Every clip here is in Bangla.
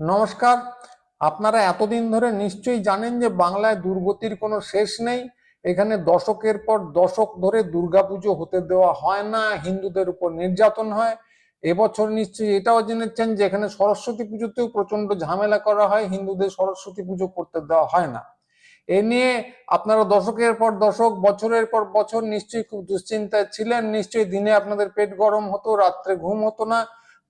নমস্কার। আপনারা এতদিন ধরে নিশ্চয়ই জানেন যে বাংলায় দুর্গতির কোনো শেষ নেই। এখানে দশকের পর দশক ধরে দুর্গাপুজো হতে দেওয়া হয় না, হিন্দুদের উপর নির্যাতন হয়। এবছর নিশ্চয়ই এটাও জেনেছেন যে এখানে সরস্বতী পুজোতেও প্রচণ্ড ঝামেলা করা হয়, হিন্দুদের সরস্বতী পুজো করতে দেওয়া হয় না। এ নিয়ে আপনারা দশকের পর দশক, বছরের পর বছর নিশ্চয়ই খুব দুশ্চিন্তায় ছিলেন। নিশ্চয়ই দিনে আপনাদের পেট গরম হতো, রাত্রে ঘুম হতো না।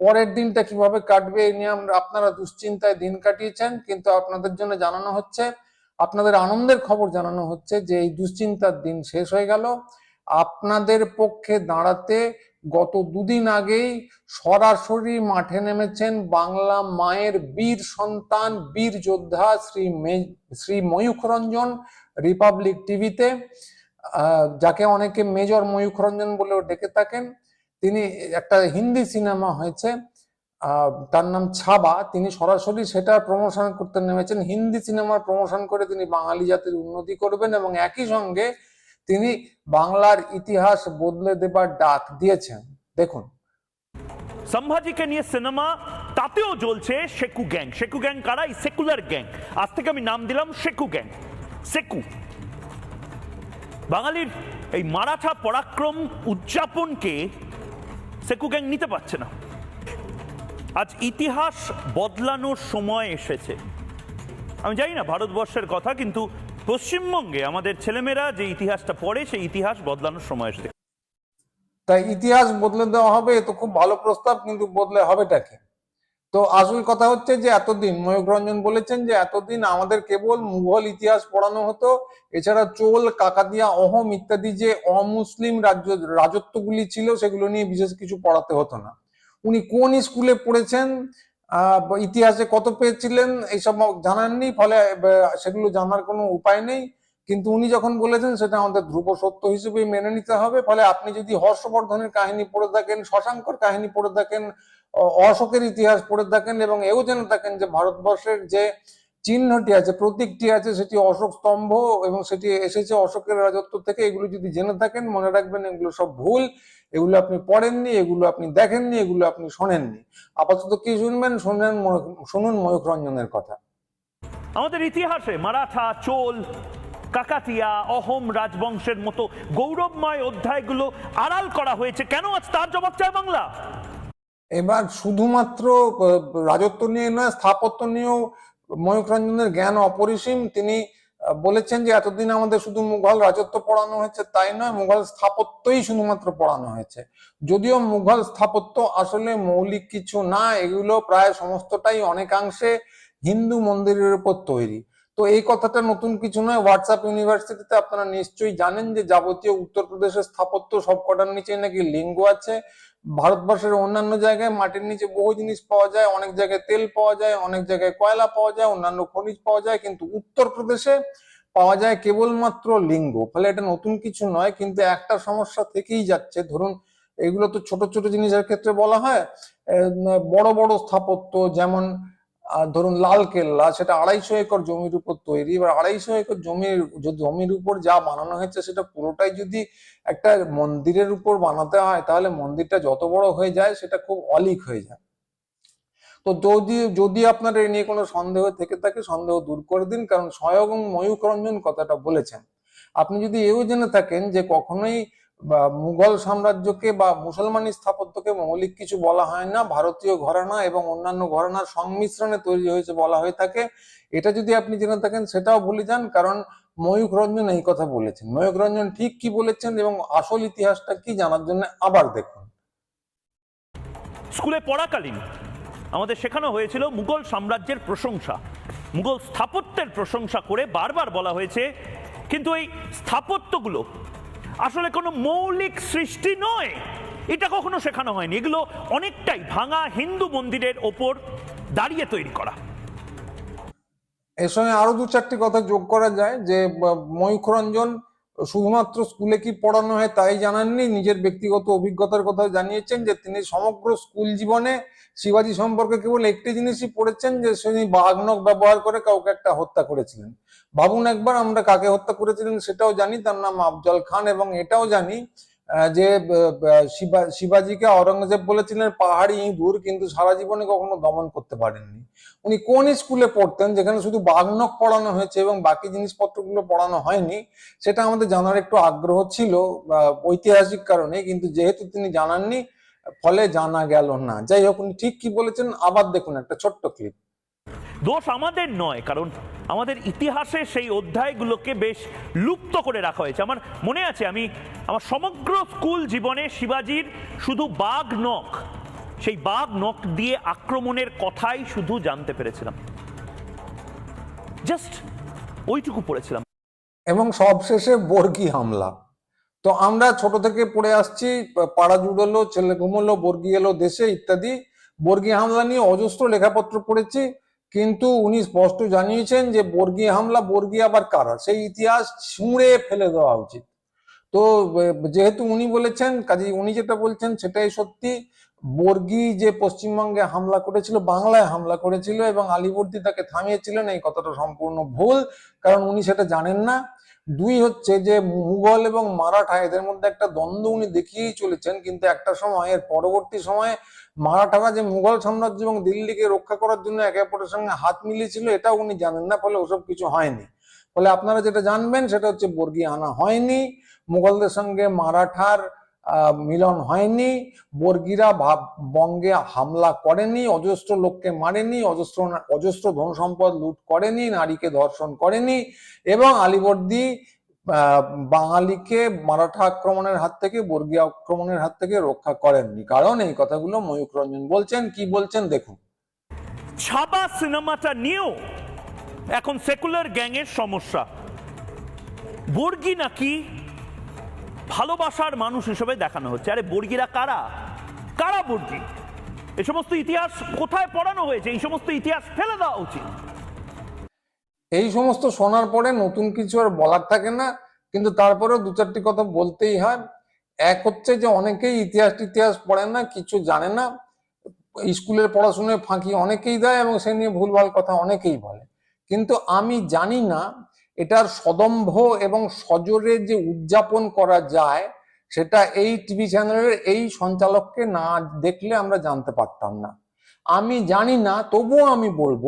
পরের দিনটা কীভাবে কাটবে এই নিয়ে আমরা- আপনারা দুশ্চিন্তায় দিন কাটিয়েছেন, কিন্তু আপনাদের জন্য জানানো হচ্ছে, আপনাদের আনন্দের খবর জানানো হচ্ছে যে এই দুশ্চিন্তার দিন শেষ হয়ে গেল। আপনাদের পক্ষে দাঁড়াতে গত দুদিন আগেই সরাসরি মাঠে নেমেছেন বাংলা মায়ের বীর সন্তান, বীর যোদ্ধা শ্রী শ্রী ময়ূখ রঞ্জন রিপাবলিক টিভিতে যাকে অনেকে মেজর ময়ূখ রঞ্জন বলেও ডেকে থাকেন। তিনি একটা হিন্দি সিনেমা হয়েছে তার নাম ছাবা। তিনি সরাসরি সেটা প্রমোশন করতে নেমেছেন। হিন্দি সিনেমার প্রমোশন করে তিনি বাঙালি জাতির উন্নতি করবেন এবং একই সঙ্গে তিনি বাংলার ইতিহাস বদলে দেবার ডাক দিয়েছেন। দেখুন। সম্ভাজিকে নিয়ে সিনেমা, তাতেও জ্বলছে শেকু গ্যাং। শেকু গ্যাং কারা এই সেকুলার গ্যাং। আজ থেকে আমি নাম দিলাম শেকু গ্যাং। সেকু। বাঙালির এই মারাঠা পরাক্রম উদযাপনকে সেকু গ্যাং নিতে পারছে না। আজ ইতিহাস বদলানোর সময় এসেছে। আমি জানি না ভারতবর্ষের কথা, কিন্তু পশ্চিমবঙ্গে আমাদের ছেলেমেয়েরা যে ইতিহাসটা পড়ে, সেই ইতিহাস বদলানোর সময় এসেছে। তাই ইতিহাস বদলে দেওয়া হবে তো খুব ভালো প্রস্তাব, কিন্তু বদলে হবেটা কি? তো আসল কথা হচ্ছে যে এতদিন ময়ূক রঞ্জন বলেছেন যে এতদিন আমাদের কেবল মুঘল ইতিহাস পড়ানো হতো, এছাড়া চোল কাকাতিয়া অহম ইত্যাদি যে অমুসলিম রাজ্য, রাজত্বগুলি ছিল সেগুলো নিয়ে বিশেষ কিছু পড়াতে হতো না। উনি কোন স্কুলে পড়েছেন ইতিহাসে কত পেয়েছিলেন, এইসব জানাননি, ফলে সেগুলো জানার কোনো উপায় নেই। কিন্তু উনি যখন বলেছেন, সেটা আমাদের ধ্রুব সত্য হিসেবে মেনে নিতে হবে। ফলে আপনি যদি হর্ষবর্ধনের কাহিনী পড়ে থাকেন, শশাঙ্কর কাহিনী পড়ে থাকেন অশোকের ইতিহাস পড়ে থাকেন এবং এও জেনে থাকেন যে ভারতবর্ষের যে চিহ্নটি আছে, প্রতীকটি আছে, সেটি অশোক স্তম্ভ এবং সেটি এসেছে অশোকের রাজত্ব থেকে। এগুলো যদি জেনে থাকেন, মনে রাখবেন এগুলো সব ভুল। এগুলো আপনি পড়েননি, এগুলো আপনি দেখেননি, এগুলো আপনি শোনেননি। আপাতত কি শুনবেন? ময়ূখ- শুনুন ময়ূখ রঞ্জনের কথা। আমাদের ইতিহাসে মারাঠা, চোল, কাকাতিয়া, অহোম রাজবংশের মতো গৌরবময় অধ্যায়গুলো আড়াল করা হয়েছে। কেন আজ তার জবাব চায় বাংলা? এবার শুধুমাত্র রাজত্ব নিয়ে নয়, স্থাপত্য নিয়েও ময়ূখ রঞ্জনের জ্ঞান অপরিসীম। তিনি বলেছেন যে এতদিন আমাদের শুধু মুঘল রাজত্ব পড়ানো হয়েছে, তাই নয়, মুঘল স্থাপত্যই শুধুমাত্র পড়ানো হয়েছে। যদিও মুঘল স্থাপত্য আসলে মৌলিক কিছু না, এগুলো প্রায় সমস্তটাই অনেকাংশে হিন্দু মন্দিরের উপর তৈরি। তো এই কথাটা নতুন কিছু নয়। হোয়াটসঅ্যাপ ইউনিভার্সিটিতে আপনারা নিশ্চয়ই জানেন যে যাবতীয় উত্তরপ্রদেশের স্থাপত্য সবকটার নিচে নাকি লিঙ্গ আছে। ভারতবর্ষের অন্যান্য জায়গায় মাটির নিচে বহু জিনিস পাওয়া যায়। অনেক জায়গায় তেল পাওয়া যায়, অনেক জায়গায় কয়লা পাওয়া যায়, অন্যান্য খনিজ পাওয়া যায়, কিন্তু উত্তরপ্রদেশে পাওয়া যায় কেবলমাত্র লিঙ্গ। ফলে এটা নতুন কিছু নয়, কিন্তু একটা সমস্যা থেকেই যাচ্ছে। ধরুন, এগুলো তো ছোট ছোট জিনিসের ক্ষেত্রে বলা হয় বড় বড় স্থাপত্য, যেমন আহ, ধরুন লাল কেল্লা সেটা আড়াইশো একর জমির উপর তৈরি। এবার আড়াইশো একর জমির জমির উপর যা বানানো হয়েছে সেটা পুরোটাই যদি একটা মন্দিরের উপর বানাতে হয় তাহলে মন্দিরটা যত বড় হয়ে যায় সেটা খুব অলিক হয়ে যায়। তো যদি যদি আপনার এ নিয়ে কোনো সন্দেহ থেকে থাকে সন্দেহ দূর করে দিন কারণ স্বয়ং ময়ূক রঞ্জন কথাটা বলেছেন। আপনি যদি এও জেনে থাকেন যে কখনোই বা মুঘল সাম্রাজ্যকে বা মুসলমানি স্থাপত্যকে মৌলিক কিছু বলা হয় না, ভারতীয় ঘরানা এবং অন্যান্য ঘরানার সংমিশ্রণে তৈরি হয়েছে বলা হয়ে থাকে। এটা যদি আপনি জেনে থাকেন, সেটাও ভুলে যান, কারণ ময়ূক রঞ্জন এই কথা বলেছেন। ময়ূক রঞ্জন ঠিক কি বলেছেন এবং আসল ইতিহাসটা কি জানার জন্য আবার দেখুন। স্কুলে পড়াকালীন আমাদের শেখানো হয়েছিল মুঘল সাম্রাজ্যের প্রশংসা। মুঘল স্থাপত্যের প্রশংসা করে বারবার বলা হয়েছে, কিন্তু এই স্থাপত্যগুলো আসলে কোনো মৌলিক সৃষ্টি নয়। এটা কখনো শেখানো হয়নি। এগুলো অনেকটাই ভাঙা হিন্দু মন্দিরের ওপর দাঁড়িয়ে তৈরি করা। এর সঙ্গে আরও দু চারটি কথা যোগ করা যায় যে, ব- ময়ূখ রঞ্জন শুধুমাত্র স্কুলে কি পড়ানো হয় তাই জানাননি, নিজের ব্যক্তিগত অভিজ্ঞতার কথা জানিয়েছেন যে তিনি সমগ্র স্কুল জীবনে শিবাজি সম্পর্কে কেবল একটি জিনিসই পড়েছেন যে তিনি বাঘনক ব্যবহার করে কাউকে একটা হত্যা করেছিলেন। ভাবুন একবার আমরা কাকে হত্যা করেছিলেন সেটাও জানি, তার নাম আফজল খান এবং এটাও জানি যে শিবাজিকে অরঙ্গজেব বলেছিলেন, পাহাড়ি ইঁদুর কিন্তু সারা জীবনে কখনো দমন করতে পারেননি। উনি কোন স্কুলে পড়তেন, যেখানে শুধু বাগনক পড়ানো হয়েছে এবং বাকি জিনিসপত্রগুলো পড়ানো হয়নি, সেটা আমাদের জানার একটু আগ্রহ ছিল ঐতিহাসিক কারণে, কিন্তু যেহেতু তিনি জানাননি, ফলে জানা গেল না। যাই হোক, উনি ঠিক কি বলেছেন, আবার দেখুন একটা ছোট্ট ক্লিপ দোষ আমাদের নয়, কারণ আমাদের ইতিহাসে সেই অধ্যায়গুলোকে বেশ লুপ্ত করে রাখা হয়েছে। আমার মনে আছে, আমি আমার সমগ্র স্কুল জীবনে শিবাজির শুধু বাঘ নখ, সেই বাঘ নখ দিয়ে আক্রমণের কথাই শুধু জানতে পেরেছিলাম। জাস্ট ওইটুকু পড়েছিলাম। এবং সবশেষে বর্গি হামলা। তো আমরা ছোট থেকে পড়ে আসছি, পাড়া জুড়লো, ছেলে ঘুমলো, বর্গি এলো দেশে ইত্যাদি। বর্গি হামলা নিয়ে অজস্র লেখাপত্র পড়েছি। কিন্তু উনি স্পষ্ট জানিয়েছেন যে বর্গি হামলা, বর্গি আবার কারা? সেই ইতিহাস ছুঁড়ে ফেলে দেওয়া উচিত। তো যেহেতু উনি বলেছেন কাজে উনি যেটা বলছেন সেটাই সত্যি। বর্গি যে পশ্চিমবঙ্গে হামলা করেছিল, বাংলায় হামলা করেছিল এবং আলিবর্দী তাকে থামিয়েছিলেন, এই কথাটা সম্পূর্ণ ভুল, কারণ উনি সেটা জানেন না। দুই হচ্ছে যে মুঘল এবং মারাঠা, এদের মধ্যে একটা দ্বন্দ্ব উনি দেখিয়েই চলেছেন, কিন্তু একটা সময়, এর পরবর্তী সময়ে মারাঠারা যে মুঘল সাম্রাজ্য এবং দিল্লিকে রক্ষা করার জন্য একে অপরের সঙ্গে হাত মিলিয়েছিল, এটাও উনি জানেন না, ফলে ওসব কিছু হয়নি। ফলে আপনারা যেটা জানবেন সেটা হচ্ছে বর্গি আনা হয়নি, মুঘলদের সঙ্গে মারাঠার মিলন হয়নি, বর্গিরা ভাব, বঙ্গে হামলা করেনি, অজস্র লোককে মারেনি, অজস্র অজস্র ধন সম্পদ লুট করেনি, নারীকে ধর্ষণ করেনি এবং আলিবর্দী বাঙালিকে মারাঠা আক্রমণের হাত থেকে, বর্গীয় আক্রমণের হাত থেকে রক্ষা করেননি। কারণ এই কথাগুলো ময়ূক রঞ্জন বলছেন, কি বলছেন দেখুন। ছাবা সিনেমাটা নিয়েও এখন সেকুলার গ্যাংয়ের সমস্যা। বর্গি নাকি ভালোবাসার মানুষ হিসেবে দেখানো হচ্ছে। আরে, বর্গিরা কারা? কারা বর্গি? এ সমস্ত ইতিহাস কোথায় পড়ানো হয়েছে? এই সমস্ত ইতিহাস ফেলে দেওয়া উচিত। এই সমস্ত শোনার পরে নতুন কিছু আর বলার থাকে না, কিন্তু তারপরেও দু চারটি কথা বলতেই হয়। এক হচ্ছে যে অনেকেই ইতিহাস ইতিহাস পড়ে না, কিছু জানে না। স্কুলের পড়াশোনায় ফাঁকি অনেকেই দেয় এবং সে নিয়ে ভুলভাল কথা অনেকেই বলে। কিন্তু আমি জানি না এটার সদম্ভ এবং সজোরে যে উদযাপন করা যায়, সেটা এই টিভি চ্যানেলের এই সঞ্চালককে না দেখলে আমরা জানতে পারতাম না। আমি জানি না, তবুও আমি বলব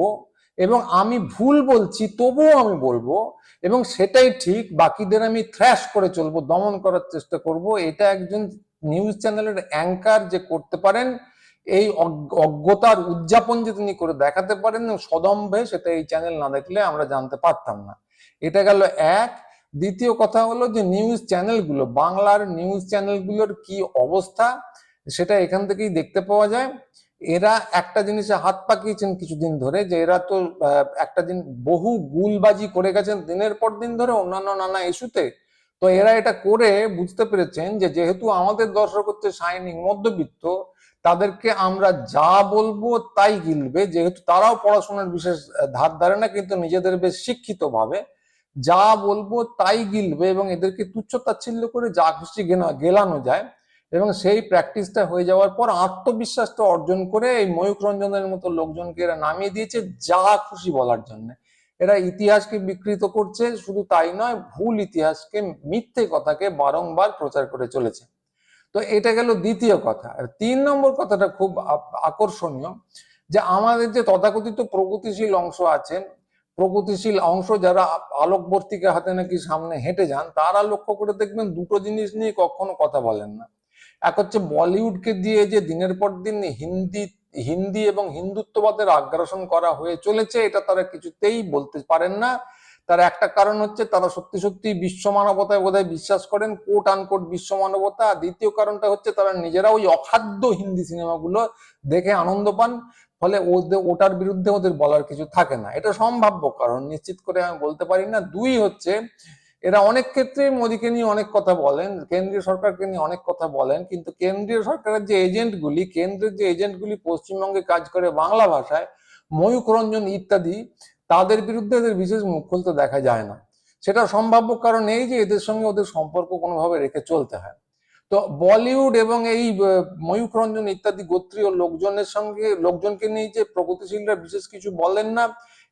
এবং আমি ভুল বলছি, তবুও আমি বলব, এবং সেটাই ঠিক, বাকিদের আমি থ্র্যাশ করে চলবো, দমন করার চেষ্টা করব। এটা একজন নিউজ চ্যানেলের অ্যাঙ্কার যে করতে পারেন, এই অজ্ঞ- অজ্ঞতার উদযাপন যে তিনি করে দেখাতে পারেন সদম্ভে সেটা এই চ্যানেল না দেখলে আমরা জানতে পারতাম না। এটা গেল এক। দ্বিতীয় কথা হলো যে নিউজ চ্যানেলগুলো বাংলার নিউজ চ্যানেলগুলোর কি অবস্থা, সেটা এখান থেকেই দেখতে পাওয়া যায়। এরা একটা জিনিসে হাত পাকিয়েছেন কিছুদিন ধরে যে এরা তো একটা দিন বহু গুলবাজি করে গেছেন, দিনের পর দিন ধরে অন্যান্য নানা ইস্যুতে। তো এরা এটা করে বুঝতে পেরেছেন যে যেহেতু আমাদের দর্শক হচ্ছে শাইনিং মধ্যবিত্ত, তাদেরকে আমরা যা বলব তাই গিলবে। যেহেতু তারাও পড়াশোনার বিশেষ ধার ধারে না, কিন্তু নিজেদের বেশ শিক্ষিত ভাবে যা বলব তাই গিলবে এবং এদেরকে তুচ্ছ তাচ্ছিল্য করে যা খুশি গেলানো যায়। এবং সেই প্র্যাকটিসটা হয়ে যাওয়ার পর আত্মবিশ্বাসটা অর্জন করে এই ময়ূক রঞ্জনের মতো লোকজনকে এরা নামিয়ে দিয়েছে যা খুশি বলার জন্য। এরা ইতিহাসকে বিকৃত করছে, শুধু তাই নয়, ভুল ইতিহাসকে, মিথ্যে কথাকে বারংবার প্রচার করে চলেছে। তো এটা গেল দ্বিতীয় কথা। তিন নম্বর কথাটা খুব আকর্ষণীয়, যে আমাদের যে তথাকথিত প্রগতিশীল অংশ আছেন, প্রগতিশীল অংশ যারা আলোকবর্তিকা হাতে নাকি সামনে হেঁটে যান, তারা লক্ষ্য করে দেখবেন দুটো জিনিস নিয়ে কখনো কথা বলেন না। এক হচ্ছে বলিউডকে দিয়ে যে দিনের পর দিন হিন্দি হিন্দি এবং হিন্দুত্ববাদের আগ্রাসন করা হয়ে চলেছে, এটা তারা কিছুতেই বলতে পারেন না। তার একটা কারণ হচ্ছে তারা সত্যি সত্যি বিশ্ব মানবতায় বোধহয় বিশ্বাস করেন কোট আনকোট বিশ্ব মানবতা। দ্বিতীয় কারণটা হচ্ছে তারা নিজেরা ওই অখাদ্য হিন্দি সিনেমাগুলো দেখে আনন্দ পান, ফলে ওদের, ওটার বিরুদ্ধে ওদের বলার কিছু থাকে না। এটা সম্ভাব্য কারণ, নিশ্চিত করে আমি বলতে পারি না। দুই হচ্ছে এরা অনেক ক্ষেত্রে মোদীকে নিয়ে অনেক কথা বলেন, কেন্দ্রীয় সরকারকে নিয়ে অনেক কথা বলেন, কিন্তু কেন্দ্রীয় সরকারের যে এজেন্টগুলি, কেন্দ্রের যে এজেন্টগুলি পশ্চিমবঙ্গে কাজ করে বাংলা ভাষায় ময়ূক রঞ্জন ইত্যাদি, তাদের বিরুদ্ধে এদের বিশেষ মুখ খুলতে দেখা যায় না। সেটা সম্ভাব্য কারণ এই যে এদের সঙ্গে ওদের সম্পর্ক কোনোভাবে রেখে চলতে হয়। তো বলিউড এবং এই ময়ূক রঞ্জন ইত্যাদি গোত্রীয় লোকজনের সঙ্গে, লোকজনকে নিয়ে যে প্রগতিশীলরা বিশেষ কিছু বলেন না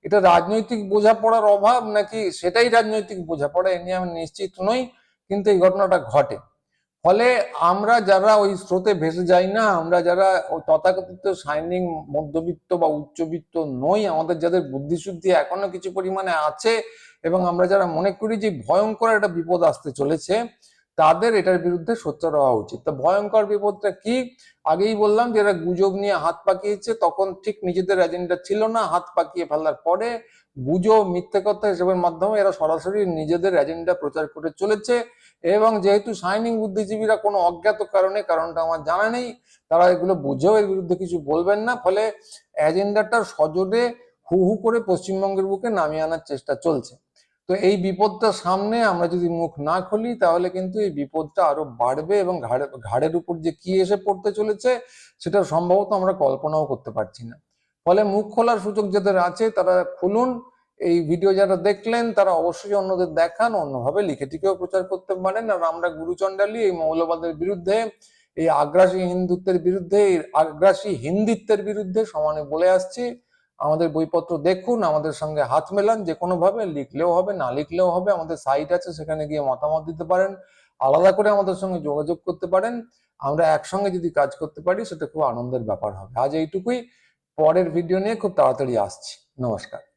এটা রাজনৈতিক বোঝাপড়ার অভাব নাকি সেটাই রাজনৈতিক বোঝাপড়া, এ নিয়ে আমি নিশ্চিত নই, কিন্তু এই ঘটনাটা ঘটে। ফলে আমরা যারা ওই স্রোতে ভেসে যাই না, আমরা যারা তথাকথিত শাইনিং মধ্যবিত্ত বা উচ্চবিত্ত নই, আমাদের যাদের বুদ্ধিশুদ্ধি এখনও কিছু পরিমাণে আছে এবং আমরা যারা মনে করি যে ভয়ঙ্কর একটা বিপদ আসতে চলেছে তাদের এটার বিরুদ্ধে সোচ্চার হওয়া উচিত। তো ভয়ঙ্কর বিপদটা কি? আগেই বললাম যে এরা গুজব নিয়ে হাত পাকিয়েছে, তখন ঠিক নিজেদের এজেন্ডা ছিল না, হাত পাকিয়ে ফেলার পরে গুজব, মিথ্যে কথা এসবের মাধ্যমে এরা সরাসরি নিজেদের এজেন্ডা প্রচার করে চলেছে এবং যেহেতু শাইনিং বুদ্ধিজীবীরা কোনো অজ্ঞাত কারণে, কারণটা আমার জানা নেই, তারা এগুলো বুঝেও এর বিরুদ্ধে কিছু বলবেন না, ফলে এজেন্ডাটার সজোরে হু হু করে পশ্চিমবঙ্গের বুকে নামিয়ে আনার চেষ্টা চলছে। তো এই বিপদটা সামনে আমরা যদি মুখ না খুলি, তাহলে কিন্তু এই বিপদটা আরও বাড়বে এবং ঘাড়ে, ঘাড়ের উপর যে কি এসে পড়তে চলেছে, সেটা সম্ভবত আমরা কল্পনাও করতে পারছি না। ফলে মুখ খোলার সুযোগ যাদের আছে, তারা খুলুন। এই ভিডিও যারা দেখলেন, তারা অবশ্যই অন্যদের দেখান, অন্যভাবে লিখে টিকেও প্রচার করতে পারেন। আর আমরা গুরুচণ্ডালী, এই মৌলবাদের বিরুদ্ধে, এই আগ্রাসী হিন্দুত্বের বিরুদ্ধে, এই আগ্রাসী হিন্দিত্বের বিরুদ্ধে সমানে বলে আসছি। আমাদের বইপত্র দেখুন, আমাদের সঙ্গে হাত মেলান, যে কোনোভাবে লিখলেও হবে, না লিখলেও হবে, আমাদের সাইট আছে, সেখানে গিয়ে মতামত দিতে পারেন, আলাদা করে আমাদের সঙ্গে যোগাযোগ করতে পারেন, আমরা একসঙ্গে যদি কাজ করতে পারি, সেটা খুব আনন্দের ব্যাপার হবে। আজ এইটুকুই, পরের ভিডিও নিয়ে খুব তাড়াতাড়ি আসছি। নমস্কার।